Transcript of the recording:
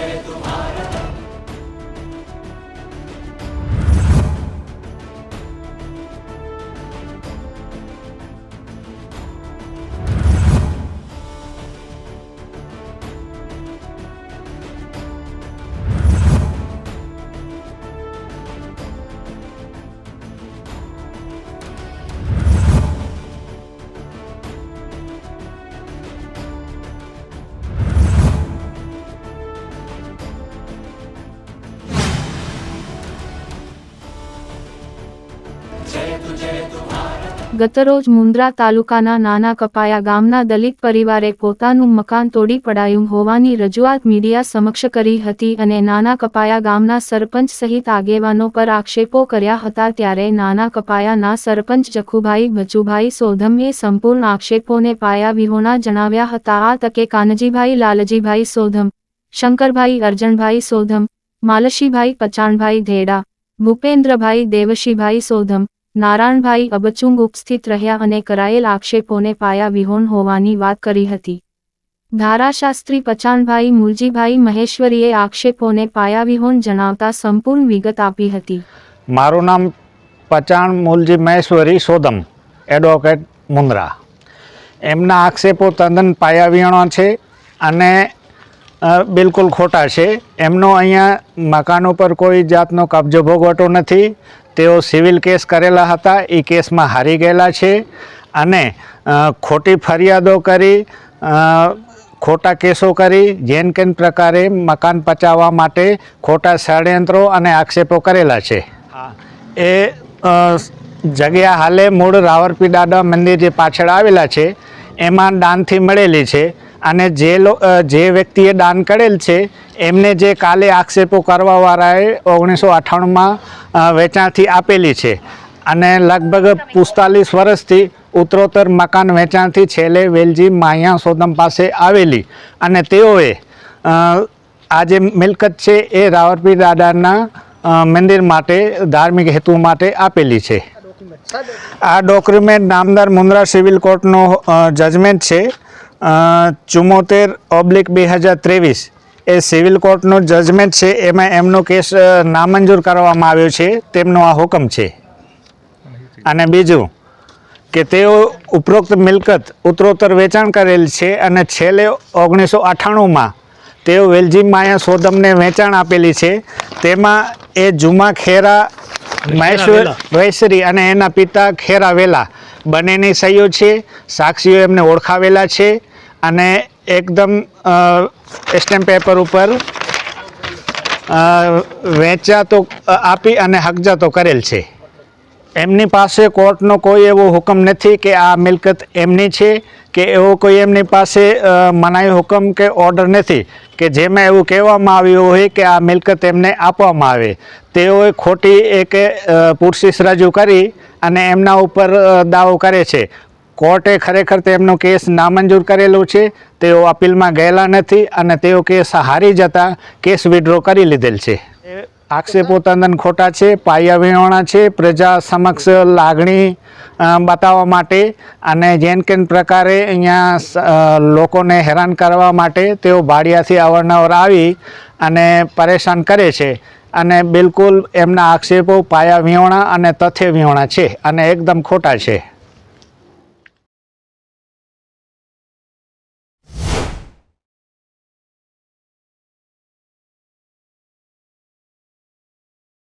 de ગતરોજ મુન્દ્રા તાલુકાના નાના કપાયા ગામના દલિત પરિવારે પોતાનું મકાન તોડી પડાયું હોવાની રજૂઆત મીડિયા સમક્ષ કરી હતી અને નાના કપાયા ગામના સરપંચ સહિત આગેવાનો પર આક્ષેપો કર્યા હતા ત્યારે નાના કપાયાના સરપંચ જખુભાઈ બચુભાઈ સોધમે સંપૂર્ણ આક્ષેપોને પાયા વિહોણા જણાવ્યા હતા. આ તકે કાનજીભાઈ, લાલજીભાઈ સોધમ, શંકરભાઈ, અર્જણભાઈ સોધમ, માલશીભાઈ, પચાણભાઈ ધેડા, ભૂપેન્દ્રભાઈ, દેવશીભાઈ સોધમ નારાયણભાઈ અબચુંગ ઉપસ્થિત રહ્યા અને કરાયેલ આક્ષેપોને પાયા વિહોણ હોવાની વાત કરી હતી. ધારાશાસ્ત્રી પચાણભાઈ મુલજીભાઈ મહેશ્વરીએ આક્ષેપોને પાયા વિહોણ જણાવતા સંપૂર્ણ વિગત આપી હતી. મારું નામ પચાણ મૂલજી મહેશ્વરી સોદમ, એડવોકેટ મુન્દ્રા. એમના આક્ષેપો તદ્દન પાયાવિહોણા છે અને બિલકુલ ખોટા છે. એમનો અહીંયા મકાન ઉપર કોઈ જાતનો કબજો ભોગવટો નથી. તેઓ સિવિલ કેસ કરેલા હતા એ કેસમાં હારી ગયેલા છે અને ખોટી ફરિયાદો કરી ખોટા કેસો કરી જેન કેન પ્રકારે મકાન પચાવવા માટે ખોટા ષડયંત્રો અને આક્ષેપો કરેલા છે. એ જગ્યા હાલે મૂળ રાવરપી દાદા મંદિર જે પાછળ આવેલા છે એમાં દાનથી મળેલી છે. અને જે લો જે વ્યક્તિએ દાન કરેલ છે, એમને જે કાલે આક્ષેપો કરવાવાળાએ ઓગણીસો અઠ્ઠાણુંમાં વેચાણથી આપેલી છે. અને લગભગ પિસ્તાલીસ વર્ષથી ઉત્તરોત્તર મકાન વેચાણથી છેલ્લે વેલજી માયા સોદમ પાસે આવેલી. અને તેઓએ આ જે મિલકત છે એ રાવરપીર દાદાના મંદિર માટે, ધાર્મિક હેતુ માટે આપેલી છે. આ ડોક્યુમેન્ટ નામદાર મુન્દ્રા સિવિલ કોર્ટનો જજમેન્ટ છે. ચુમ્મોતેર ઓબ્લિક બે હજાર ત્રેવીસ. એ સિવિલ કોર્ટનો જજમેન્ટ છે એમાં એમનો કેસ નામંજૂર કરવામાં આવ્યો છે તેમનો આ હુકમ છે. અને બીજું કે તેઓ ઉપરોક્ત મિલકત ઉત્તરોત્તર વેચાણ કરેલ છે અને છેલ્લે ઓગણીસો અઠ્ઠાણુંમાં તેઓ વેલજી માયા સોદમને વેચાણ આપેલી છે. તેમાં એ જુમા ખેરા મહેશ્વર વૈશ્રી અને એના પિતા ખેરા વેલા બંનેની સહીઓ છે. સાક્ષીઓ એમને ઓળખાવેલા છે. અને એકદમ સ્ટેમ્પ પેપર ઉપર વેચાતો આપી અને હકજાતો કરેલ છે. એમની પાસે કોર્ટનો કોઈ એવો હુકમ નથી કે આ મિલકત એમની છે કે એવો કોઈ એમની પાસે મનાઈ હુકમ કે ઓર્ડર નથી કે જેમાં એવું કહેવામાં આવ્યું હોય કે આ મિલકત એમને આપવામાં આવે. તેઓએ ખોટી એક અ, રજૂ કરી અને એમના ઉપર દાવો કરે છે. કોર્ટે ખરેખર તેમનો કેસ નામંજૂર કરેલો છે. તેઓ અપીલમાં ગયેલા નથી અને તેઓ કેસ હારી જતા કેસ વિડ્રો કરી લીધેલ છે. આક્ષેપો તદ્દન ખોટા છે પાયા વિહોણા છે પ્રજા સમક્ષ લાગણી બતાવવા માટે અને જેન કેન પ્રકારે અહીંયા લોકોને હેરાન કરવા માટે તેઓ ભાડિયાથી અવારનવાર આવી અને પરેશાન કરે છે. અને બિલકુલ એમના આક્ષેપો પાયા વિહોણા અને તથ્ય વિહોણા છે અને એકદમ ખોટા છે.